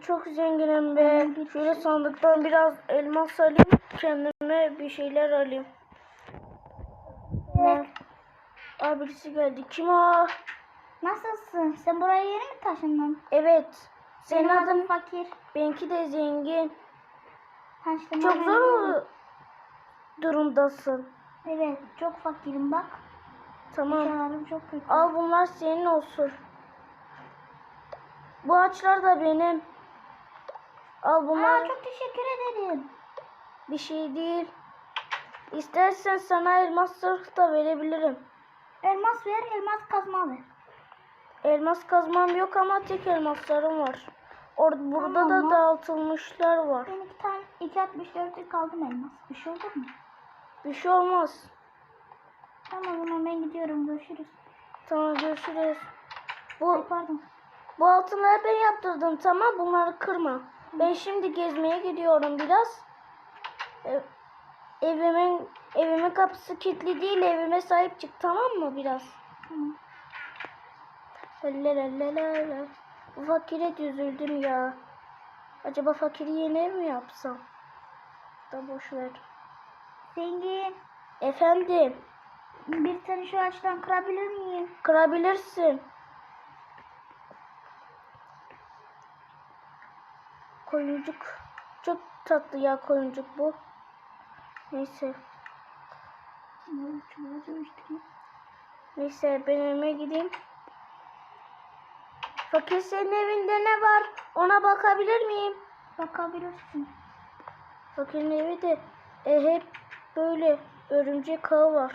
çok zenginim be. Şöyle sandıktan biraz elmas alayım. Kendime bir şeyler alayım. Evet. Aa birisi geldi. Kim o? Nasılsın? Sen buraya yeni mi taşındın? Evet. Senin Benim adın Fakir. benimki de zengin. Tanıştığıma Çok zor mu durumdasın? Evet, çok fakirim bak. Tamam. Eşyalarım çok kötü. Al bunlar senin olsun. Bu ağaçlar da benim. Al bunlar Aa, çok teşekkür ederim. bir şey değil. İstersen sana elmas zırh da verebilirim. Elmas ver, elmas kazma ver. Elmas kazmam yok ama tek elmaslarım var. Orada burada Tamam da lan. dağıtılmışlar var. Ben iki tane, iki altmış dörtte kaldım elmas. Bir şey olur mu? Bir şey olmaz. Tamam o zaman ben gidiyorum. Görüşürüz. Tamam görüşürüz. Ay Bu pardon. bu altınları ben yaptırdım tamam bunları kırma. Ben şimdi gezmeye gidiyorum biraz. Ev- Evimin evimin kapısı kilitli değil evime sahip çık tamam mı biraz? Tamam. Bu fakire üzüldüm ya. Acaba fakiri yeni ev mi yapsam? Da boş ver. Zengin. Efendim, Bir tane şu ağaçtan kırabilir miyim? kırabilirsin. Koyuncuk. Çok tatlı ya koyuncuk bu. Neyse. Neyse ben evime gideyim. Fakir senin evinde ne var? Ona bakabilir miyim? Bakabilirsin. Fakirin evi de e, hep böyle örümcek ağı var.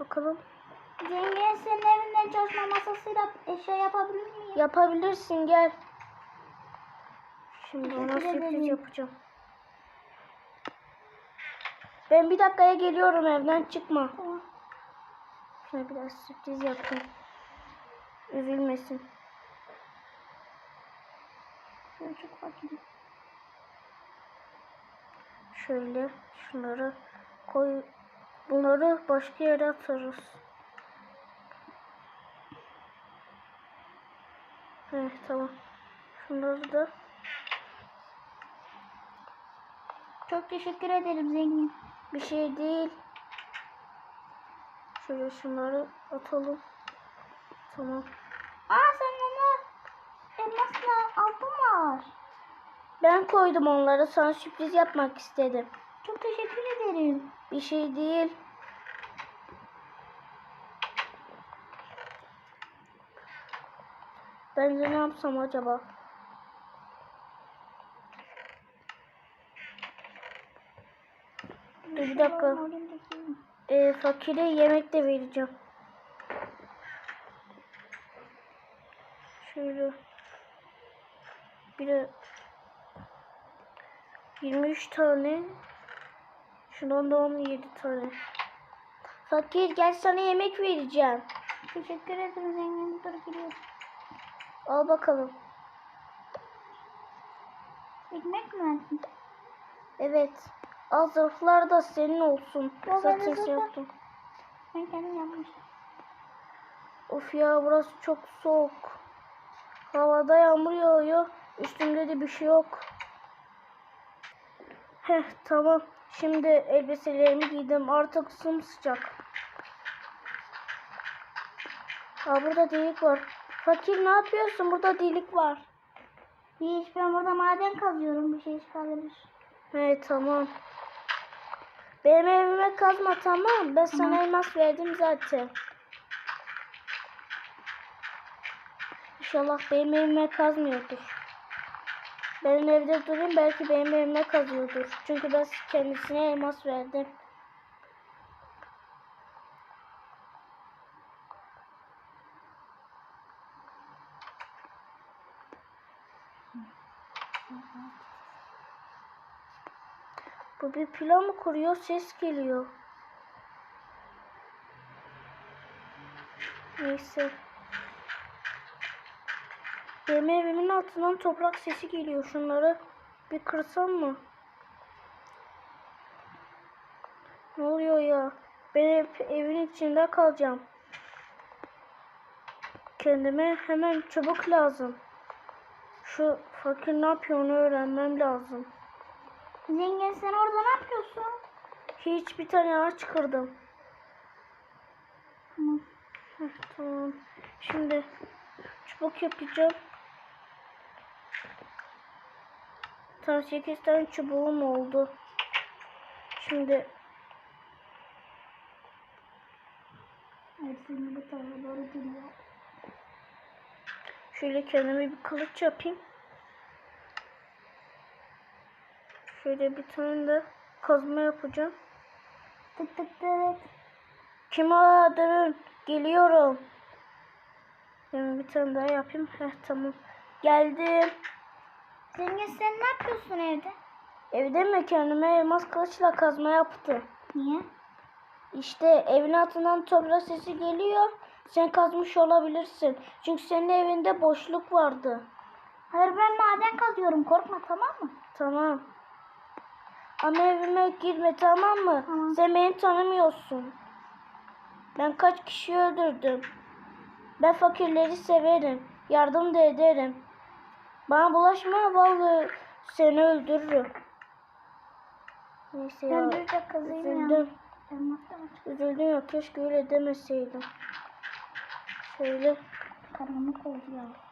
Bakalım. Zengin senin evinden çalışma masasıyla eşya yapabilir miyim? Yapabilirsin gel. Şimdi ona sürpriz yapacağım. Ben bir dakikaya geliyorum evden çıkma. Tamam. Şuna biraz sürpriz yapayım. Üzülmesin. Ben çok fakirim. Şöyle şunları koy. Bunları başka yere atarız. Evet tamam. Şunları da Çok teşekkür ederim zengin. bir şey değil. Şöyle şunları atalım. Tamam. Aa sen onu elmasla altın var. Ben koydum onları. Sana sürpriz yapmak istedim. Çok teşekkür ederim. Bir şey değil. Ben de ne yapsam acaba? Dur bir dakika. Ee, fakire yemek de vereceğim. Şöyle. Bir de 23 tane. Şundan da 17 tane. Fakir gel sana yemek vereceğim. Teşekkür ederim zengin. Dur gidiyorum. Al bakalım. Ekmek mi? Evet. Al zarflar da senin olsun. Ya zaten- şey yaptım. Ben kendim yapmıştım. Of ya burası çok soğuk. Havada yağmur yağıyor. Üstümde de bir şey yok. Heh tamam. Şimdi elbiselerimi giydim. Artık sımsıcak. Aa burada delik var. Fakir ne yapıyorsun? Burada delik var. Hiç ben burada maden kazıyorum. Bir şey çıkabilir. He tamam. Benim evime kazma tamam. Ben sana elmas verdim zaten. İnşallah benim evime kazmıyordur. Benim evde durayım belki benim evime kazıyordur. Çünkü ben kendisine elmas verdim. Bu bir plan mı kuruyor? Ses geliyor. Neyse. Benim evimin altından toprak sesi geliyor. Şunları bir kırsam mı? Ne oluyor ya? Ben hep evin içinde kalacağım. Kendime hemen çubuk lazım. Şu fakir ne yapıyor onu öğrenmem lazım. Zengin sen orada ne yapıyorsun? Hiç bir tane ağaç kırdım. Tamam. Heh, tamam. Şimdi çubuk yapacağım. Tam 8 tane çubuğum oldu. Şimdi Hepsini şöyle kendime bir kılıç yapayım. Şöyle bir tane de kazma yapacağım. Tık tık tık. Kim o durun geliyorum. Hemen bir tane daha yapayım. Heh tamam. Geldim. Zengin sen ne yapıyorsun evde? Evde mi kendime elmas kılıçla kazma yaptı. Niye? İşte evin altından toprak sesi geliyor. Sen kazmış olabilirsin. Çünkü senin evinde boşluk vardı. Hayır ben maden kazıyorum korkma tamam mı? Tamam. Ama evime girme tamam mı? Tamam. Sen beni tanımıyorsun. Ben kaç kişi öldürdüm. Ben fakirleri severim. Yardım da ederim. Bana bulaşma vallahi seni öldürürüm. Neyse ya. Ben ya. Üzüldüm ya keşke öyle demeseydim. Şöyle Karanlık oldu ya.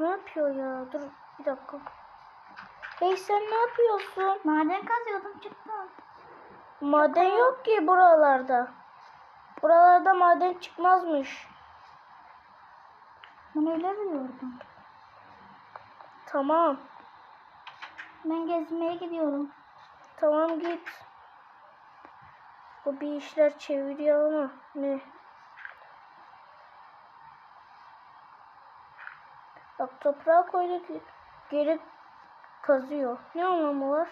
Ne yapıyor ya? Dur bir dakika. Hey sen ne yapıyorsun? Maden kazıyordum çıktım. Maden yok ki buralarda. Buralarda maden çıkmazmış. Ben öyle biliyordum. Tamam. Ben gezmeye gidiyorum. Tamam git. Bu bir işler çeviriyor ama ne? Bak toprağa koyduk geri kazıyor. Ne anlamı var?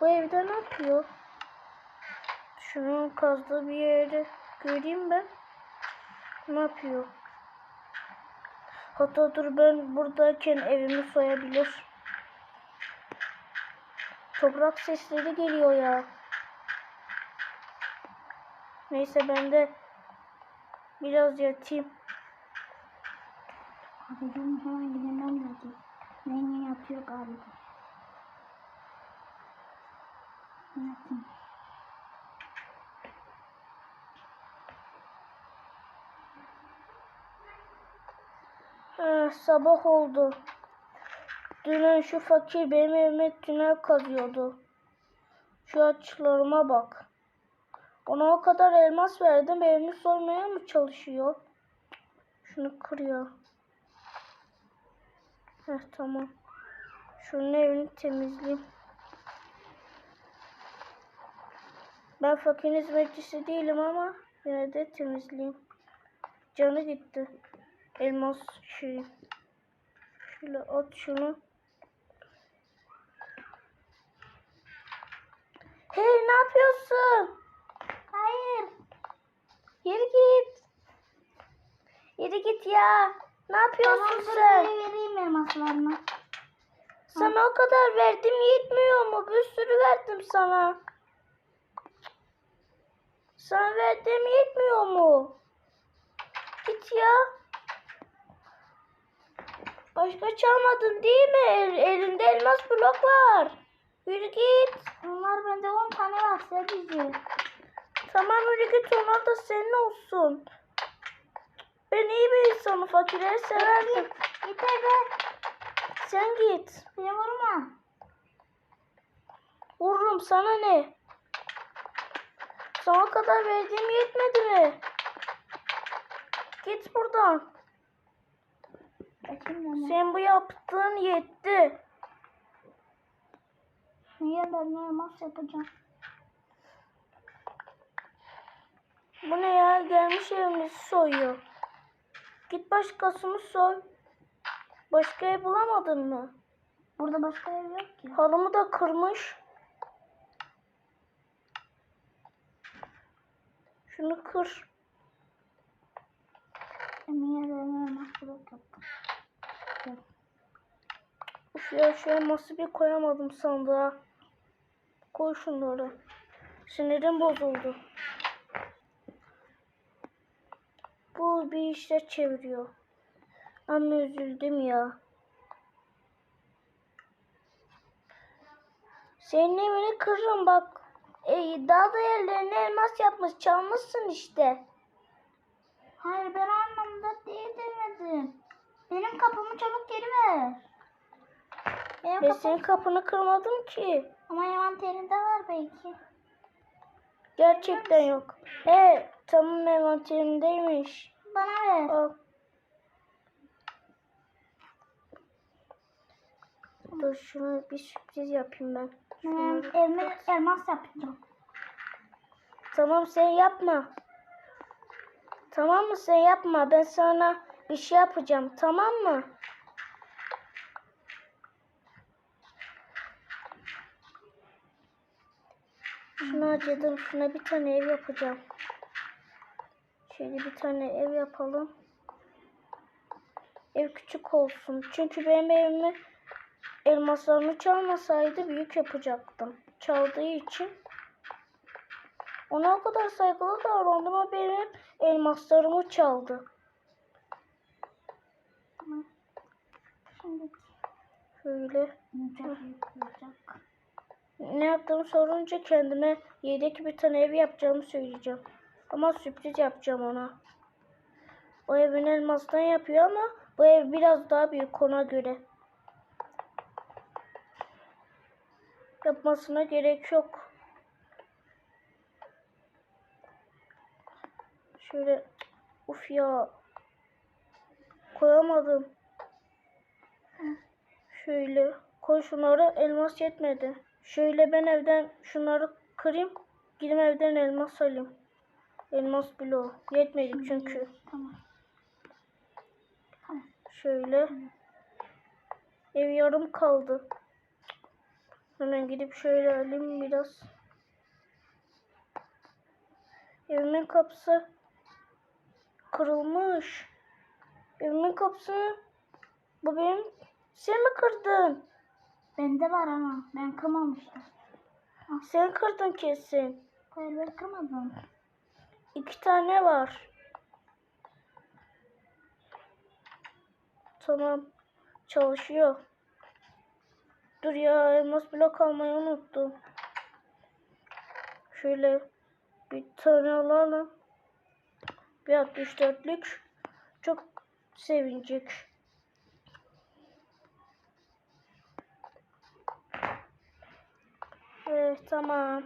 Bu evde ne yapıyor? Şunun kazdığı bir yeri göreyim ben. Ne yapıyor? Hatta dur ben buradayken evimi soyabilir. Toprak sesleri geliyor ya. Neyse ben de biraz yatayım. Benim hemen gidemem lazım. Zengin yatıyor galiba. Ne sabah oldu. Dün şu fakir benim evime tünel kazıyordu. Şu açılarıma bak. Ona o kadar elmas verdim. Evimi soymaya mı çalışıyor? Şunu kırıyor. Heh tamam. Şunun evini temizleyeyim. Ben fakir hizmetçisi değilim ama yine de temizleyeyim. Canı gitti. Elmas şey. Şöyle at şunu. Hey ne yapıyorsun? Hayır. Yürü git. Yürü git ya. Ne yapıyorsun Tamam sen? geri vereyim elmaslarını. Sana o kadar verdim yetmiyor mu? Bir sürü verdim sana. Sana verdim yetmiyor mu? Git ya. Başka çalmadın değil mi? El- elinde elmas blok var. Yürü git. Onlar bende 10 tane var sadece. Tamam yürü git onlar da senin olsun. Ben iyi bir insanım. Fakirleri severdim. Yeter be. Sen git. Beni vurma. Vururum sana ne? Sana kadar verdiğim yetmedi mi? Git buradan. Sen bu yaptığın yetti. Niye ben ne elmas yapacağım? Bu ne ya? Gelmiş evimizi soyuyor. Git başkasını soy. Başka ev bulamadın mı? Burada başka ev yok ki. Halımı da kırmış. Şunu kır. Ben elmas blok yaptım? Uf ya şu elması bir koyamadım sandığa. Koy şunları. Sinirim bozuldu. Bu bir işler çeviriyor. Ama üzüldüm ya. Senin evini kırırım bak. E, daha da yerlerine elmas yapmış. Çalmışsın işte. Hayır ben anlamda değil demedim. Benim kapımı çabuk geri ver. Benim Ben kapım senin kapını kırmadım ki. ama envanterinde var belki. Gerçekten yok. He tamam envanterimdeymiş. Bana ver. Al. Dur şunu bir sürpriz yapayım ben. Evime kapat. elmas yapacağım. Tamam sen yapma. Tamam mı sen yapma. Ben sana bir şey yapacağım. Tamam mı? Şunu acıdım. Şuna bir tane ev yapacağım. Şöyle bir tane ev yapalım. Ev küçük olsun. Çünkü benim evimi elmaslarını çalmasaydı büyük yapacaktım. Çaldığı için ona o kadar saygılı davrandım ama benim elmaslarımı çaldı. Şimdi Şöyle ne yaptığımı sorunca kendime yedek bir tane ev yapacağımı söyleyeceğim. Ama sürpriz yapacağım ona. O evin elmastan yapıyor ama bu ev biraz daha büyük ona göre. Yapmasına gerek yok. Şöyle uf ya koyamadım. Şöyle koy şunları elmas yetmedi. Şöyle ben evden şunları kırayım. Gidip evden elmas alayım. Elmas bloğu. Yetmedi çünkü. Tamam. Tamam. Şöyle. Ev yarım kaldı. Hemen gidip şöyle alayım biraz. Evimin kapısı kırılmış. Evimin kapısı bu benim sen mi kırdın? Bende var ama ben kırmamıştım. Sen kırdın kesin. Hayır ben kırmadım. İki tane var. Tamam. Çalışıyor. Dur ya elmas blok almayı unuttum. Şöyle bir tane alalım. Bir 64'lük. Çok sevinecek. Evet tamam.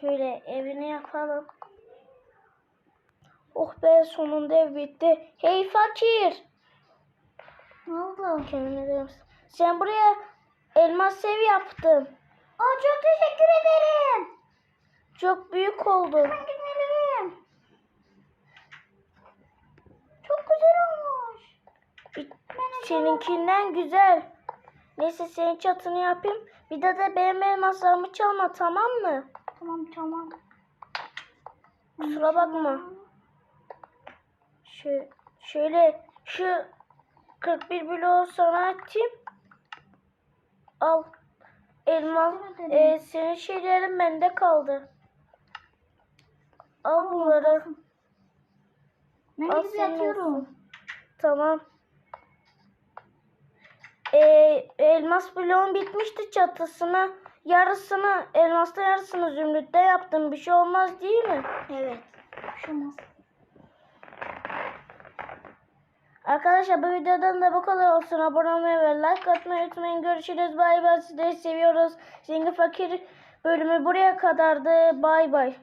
Şöyle evini yapalım. Oh be sonunda ev bitti. Hey fakir. Ne oldu? Kendine? Sen buraya elmas ev yaptın. Aa çok teşekkür ederim. Çok büyük oldu. Ben. Çok güzel olmuş. Seninkinden güzel. Neyse senin çatını yapayım. Bir de de benim elmaslarımı çalma tamam mı? Tamam tamam. Kusura bakma. Şu, şöyle şu 41 bloğu sana atayım. Al. Elmas. E, senin şeylerin bende kaldı. Al bunları. Ben Al senin yatıyorum. olsun. Tamam. E, elmas bloğun bitmişti çatısını. Yarısını, elmasla yarısını zümrütte yaptım. Bir şey olmaz değil mi? Evet. Şunu. Arkadaşlar bu videodan da bu kadar olsun. Abone olmayı ve like atmayı unutmayın. Görüşürüz. Bay bay. Sizleri seviyoruz. Zengin Fakir bölümü buraya kadardı. Bay bay.